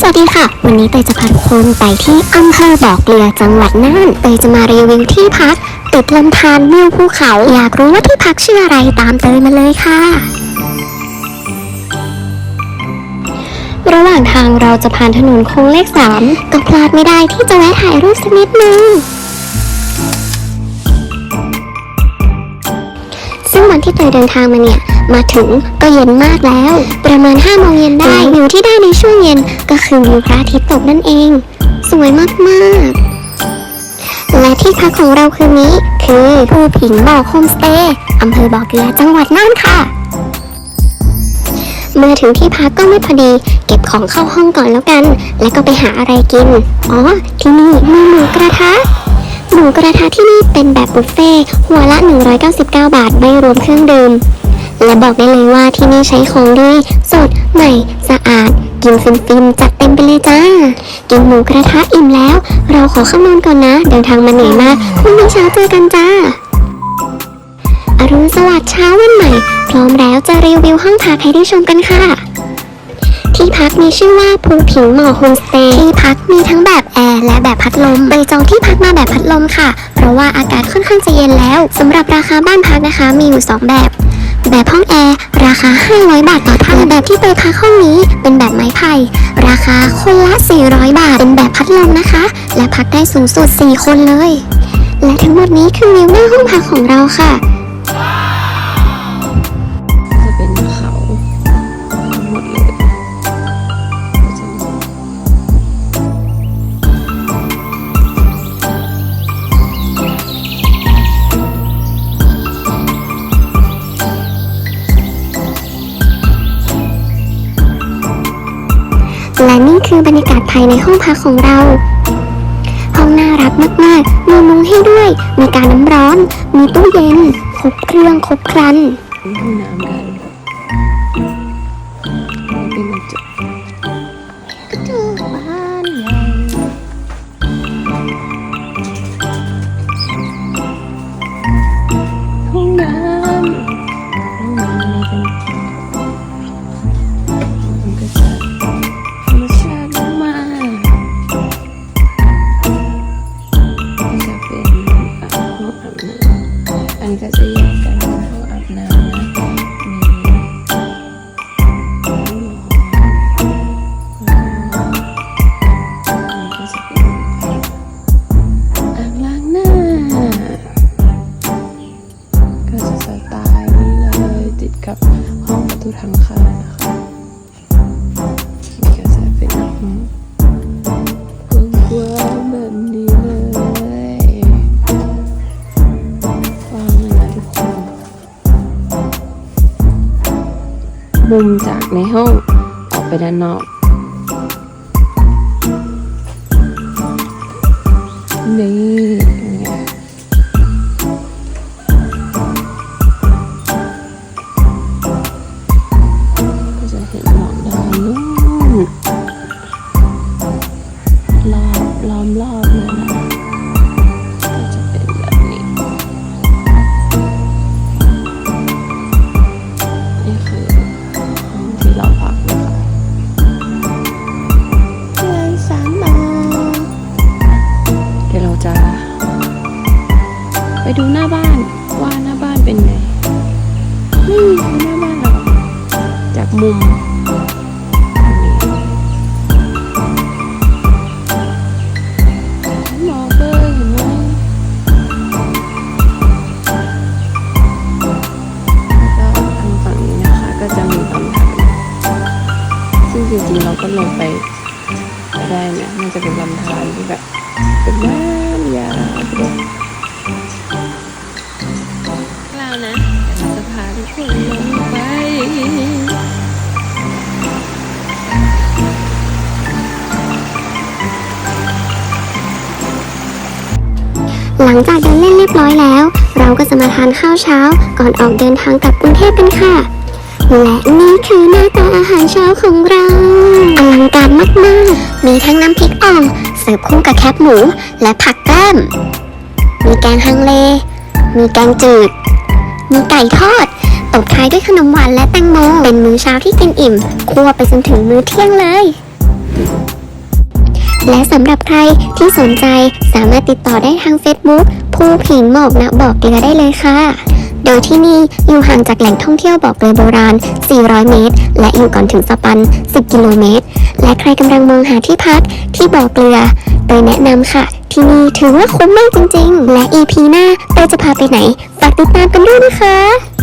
สวัสดีค่ะ วันนี้เตยจะพาทุกคนไปที่อำเภอบ่อเกลือจังหวัดน่านเตยจะมารีวิวที่พักติดลำธารวิวภูเขา อยากรู้ว่าที่พักชื่ออะไรตามเตยมาเลยค่ะ ระหว่างทางเราจะผ่านถนนโค้งเลขสามก็พลาดไม่ได้ที่จะแวะถ่ายรูปสักนิดนึง ซึ่งวันที่เตยเดินทางมาเนี่ย มาถึงก็เย็นมากแล้ว ประมาณ5โมงเย็นได้วิวที่ได้ในช่วงเย็นก็คือวิวพระอาทิตย์ตกนั่นเอง สวยมากๆ และที่พักของเราคืนนี้ คือภูผิงบ่อโฮมสเตย์อำเภอบ่อเกลือจังหวัดน่านค่ะ เมื่อถึงที่พักก็ไม่พอดีเก็บของเข้าห้องก่อนแล้วกัน แล้วก็ไปหาอะไรกิน อ๋อ ที่นี่มีหมูกระทะ หมูกระทะที่นี่เป็นแบบบุฟเฟ่ต์หัวละ 199 บาทไม่รวมเครื่องดื่ม และบอกได้เลยว่าที่นี่ใช้ของดี สด ใหม่ สะอาด กินฟินๆจัดเต็มไปเลยจ้า กินหมูกระทะอิ่มแล้ว เราขอเข้านอนก่อนนะ เดินทางมาเหนื่อยมากพรุ่งนี้เช้าเจอกันจ้าอรุณสวัสดิ์เช้าวันใหม่ พร้อมแล้วจะรีวิวห้องพักให้ได้ชมกันค่ะ ที่พักมีชื่อว่าภูผิงหมอโฮมสเตย์ที่พักมีทั้งแบบแอร์และแบบพัดลมใบจองที่พักมาแบบพัดลมค่ะ เพราะว่าอากาศค่อนข้างจะเย็นแล้วสำหรับราคาบ้านพักนะคะมีอยู่ 2 แบบ แบบห้องแอร์ราคา 500 บาทต่อท่านแบบที่เตยพักห้องนี้เป็นแบบไม้ไผ่ราคาคนละ 400 บาท เป็นแบบพัดลมนะคะ และพักได้สูงสุด 4 คนเลย และทั้งหมดนี้คือวิวหน้าห้องพักของเราค่ะ อบรรยากาศภายในห้องพักของเรา ห้องน่ารักมากๆ มีมุ้งให้ด้วย มีการน้ำร้อน มีตู้เย็น ครบเครื่องครบครันห้องน้ำกันเป็นกระจกกระจกบ้านใหญ่ห้องน้ำห้องน้ำอะไรกันำอันนี้ก็จะแยกกันเป็นห้องอาบน้ำนะมีองนอนแล้วก็จะเป็นอ่างล้างหน้าก็จะสไตล์นี้เลยติดกับห้องประตูทางเข้านะคะนี่ก็จะเป็นห้อง มุมจากในห้องออกไปด้านนอก นี่ก็จะเห็นหมอกด ดูหน้าบ้านว่าหน้าบ้านเป็นไงนี่คือหน้าบ้านเราจากมุมนี้มองเลยเห็นไหมแล้วก็ทางฝั่งนี้นะคะ ก็จะมีลำธารซึ่งจริงๆเราก็ลงไปได้นะมันจะเป็นลำธารที่แบบเป็นน้ำยาว พาทุกคนลงไป หลังจากเดินเล่นเรียบร้อยแล้ว เราก็จะมาทานข้าวเช้า ก่อนออกเดินทางกลับกรุงเทพกันค่ะ และนี่คือหน้าตาอาหารเช้าของเราอลังการมากๆ มีทั้งน้ำพริกอ่องเสิร์ฟคู่กับแคบหมูและผักแกล้ม มีแกงฮังเล มีแกงจืด มีไก่ทอด ตบท้ายด้วยขนมหวานและแตงโม เป็นมื้อเช้าที่กินอิ่มคั่วไปจนถึงมื้อเที่ยงเลย และสำหรับใครที่สนใจสามารถติดต่อได้ทาง Facebook ภูผิงหมอกนะบอกเกลือได้เลยค่ะ โดยที่นี่อยู่ห่างจากแหล่งท่องเที่ยวบอกเกลือโบราณ 400 เมตร และอยู่ก่อนถึงสปัน 10 กิโลเมตร และใครกำลังมองหาที่พักที่บ่อเกลือเตยแนะนำค่ะ ที่นี่ถือว่าคุ้มมากจริงๆ และ EP หน้าเตยจะพาไปไหน ฝากติดตามกันด้วยนะคะ